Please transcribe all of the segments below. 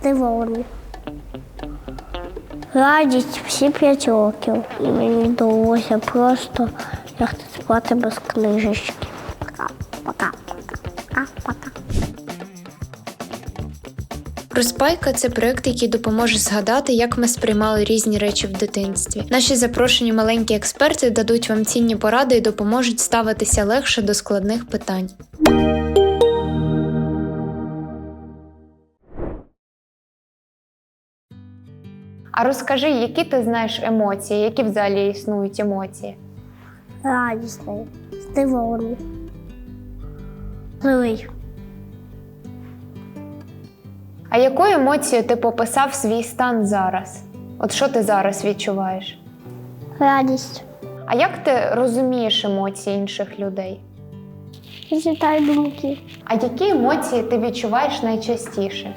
Здивований. Радість всі п'ять років. І мені вдалося просто лягти спати без книжечки. Пока, пока, пока, пока. Розпайка це проект, який допоможе згадати, як ми сприймали різні речі в дитинстві. Наші запрошені маленькі експерти дадуть вам цінні поради і допоможуть ставитися легше до складних питань. А розкажи, які ти знаєш емоції, які взагалі існують емоції? Радісний, здивований. Злий. А якою емоцією ти пописав свій стан зараз? От що ти зараз відчуваєш? Радість. А як ти розумієш емоції інших людей? Читаю думки. А які емоції ти відчуваєш найчастіше?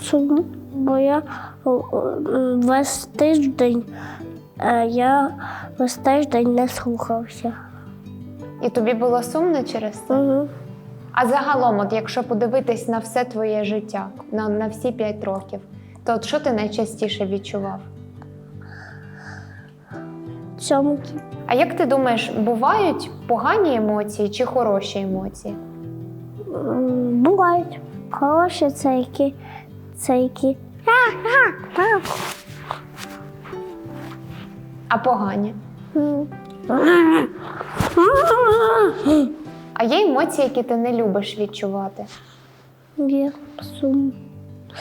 Сум, бо я весь тиждень е, я весь тиждень не слухався. І тобі було сумно через це? Угу. А загалом, от якщо подивитись на все твоє життя, на, на всі 5 років, то от що ти найчастіше відчував? Сьомки. А як ти думаєш, бувають погані емоції чи хороші емоції? Бувають. Хороші це які. Це які. А погані? А є емоції, які ти не любиш відчувати? Є сум,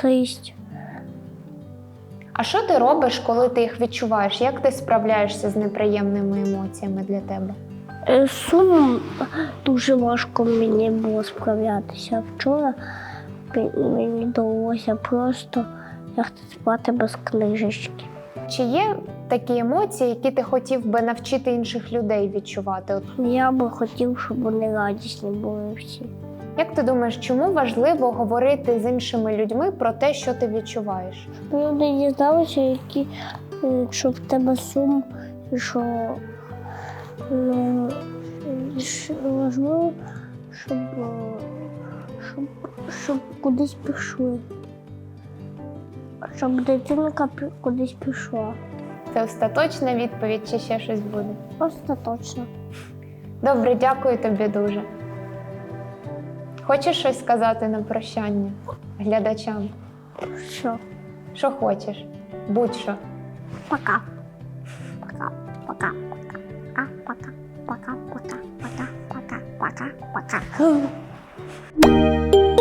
злість. А що ти робиш, коли ти їх відчуваєш? Як ти справляєшся з неприємними емоціями для тебе? Е, з Сумом дуже важко мені було справлятися. Вчора мені вдалося просто лягти спати без книжечки. Чи є такі емоції, які ти хотів би навчити інших людей відчувати? Я би хотів, щоб вони радісні були всі. як ти думаєш, чому важливо говорити з іншими людьми про те, що ти відчуваєш? Щоб люди дізналися, які, е, що в тебе сум, що ну, важливо, щоб, е, щоб, щоб кудись пішли. Щоб дитинка кудись пішла. Це остаточна відповідь, чи ще щось буде? Остаточно. Добре, дякую тобі дуже. Хочеш щось сказати на прощання глядачам? Що? Що хочеш? Будь-що. Пока. Пока. Пока. Пока. Пока. Пока. Пока. Пока. Пока. Пока. Пока. Пока. Música